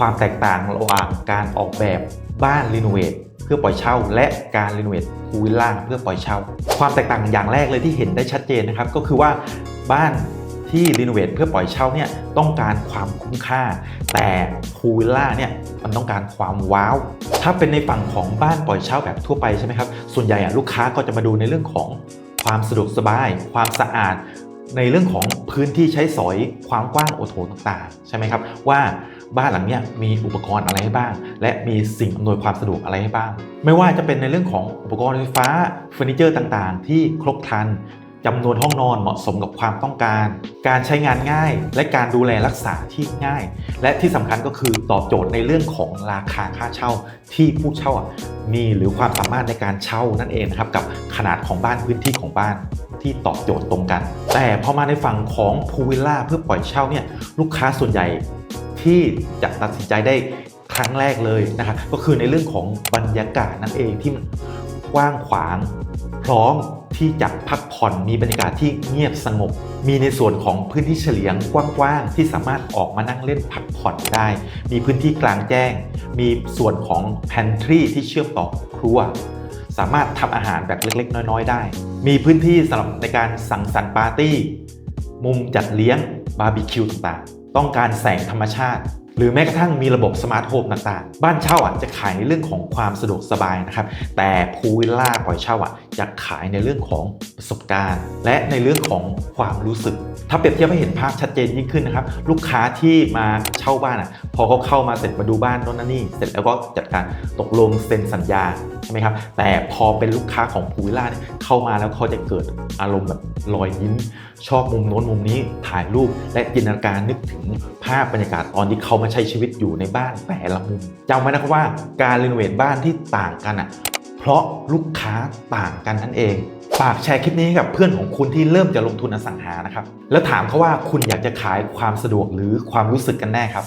ความแตกต่างระหว่างการออกแบบบ้านรีโนเวทเพื่อปล่อยเช่า และการรีโนเวทพูลวิลล่าเพื่อปล่อยเช่า ความแตกต่างอย่างแรกเลยที่เห็นได้ชัดเจนนะครับก็คือว่าบ้านที่รีโนเวทเพื่อปล่อยเช่าเนี่ยต้องการความคุ้มค่า แต่พูลวิลล่าเนี่ยมันต้องการความว้าว ถ้าเป็นในฝั่งของบ้านปล่อยเช่าแบบทั่วไปใช่ไหมครับส่วนใหญ่ลูกค้าก็จะมาดูในเรื่องของความสะดวกสบาย ความสะอาด ในเรื่องของพื้นที่ใช้สอยความกว้างโอโถงต่างๆ ใช่ไหมครับว่า บ้านหลังนี้มีอุปกรณ์อะไรให้บ้าง และมีสิ่งอำนวยความสะดวกอะไรให้บ้าง ไม่ว่าจะเป็นในเรื่องของอุปกรณ์ไฟฟ้าเฟอร์นิเจอร์ต่างๆ ที่ครบครันจำนวนห้องนอนเหมาะสมกับความต้องการ การใช้งานง่าย และการดูแลรักษาที่ง่าย และที่สำคัญก็คือตอบโจทย์ในเรื่องของราคาค่าเช่าที่ผู้เช่ามีหรือความสามารถในการเช่านั่นเองนะครับกับขนาดของบ้านพื้นที่ของบ้านที่ตอบโจทย์ตรงกัน แต่พอมาในฝั่งของพูวิลล่าเพื่อปล่อยเช่าเนี่ยลูกค้าส่วนใหญ่ ที่จะตัดสินใจได้ครั้งแรกเลยนะครับก็คือในเรื่องของบรรยากาศนั่นเองที่มันกว้างขวาง พร้อมที่จะพักผ่อนมีบรรยากาศที่เงียบสงบ มีในส่วนของพื้นที่เฉลียงกว้างๆที่สามารถออกมานั่งเล่นพักผ่อนได้ มีพื้นที่กลางแจ้ง มีส่วนของ pantry ที่เชื่อมต่อครัวสามารถทำอาหารแบบเล็กๆ น้อยๆ ได้ มีพื้นที่สำหรับในการสังสรรค์ปาร์ตี้ มุมจัดเลี้ยงบาร์บีคิวต่างๆ ต้องการแสงธรรมชาติ หรือแม้กระทั่งมีระบบสมาร์ทโฮมต่างๆ บ้านเช่าอะจะขายในเรื่องของความสะดวกสบายนะครับ แต่พูลวิลล่าปล่อยเช่าอะ จะขายในเรื่องของประสบการณ์ และในเรื่องของความรู้สึก ถ้าเปรียบเทียบให้เห็นภาพชัดเจนยิ่งขึ้นนะครับ ลูกค้าที่มาเช่าบ้านอะ พอเขาเข้ามาเสร็จมาดูบ้านโน่นนั่นนี่ เสร็จแล้วก็จัดการตกลงเซ็นสัญญาใช่ไหมครับ แต่พอเป็นลูกค้าของพูวิลล่าเนี่ยเข้ามาแล้วเขาจะเกิดอารมณ์แบบรอยยิ้ม ชอบมุมโน้นมุมนี้ถ่ายรูปและจินตนาการนึกถึงภาพบรรยากาศตอนที่เขามาใช้ชีวิตอยู่ในบ้านแต่ละมุมจำไว้นะครับว่าการรีโนเวทบ้านที่ต่างกันอะ เพราะลูกค้าต่างกันนั่นเองฝากแชร์คลิปนี้ให้กับเพื่อนของคุณที่เริ่มจะลงทุนอสังหานะครับ แล้วถามเขาว่าคุณอยากจะขายความสะดวกหรือความรู้สึกกันแน่ครับ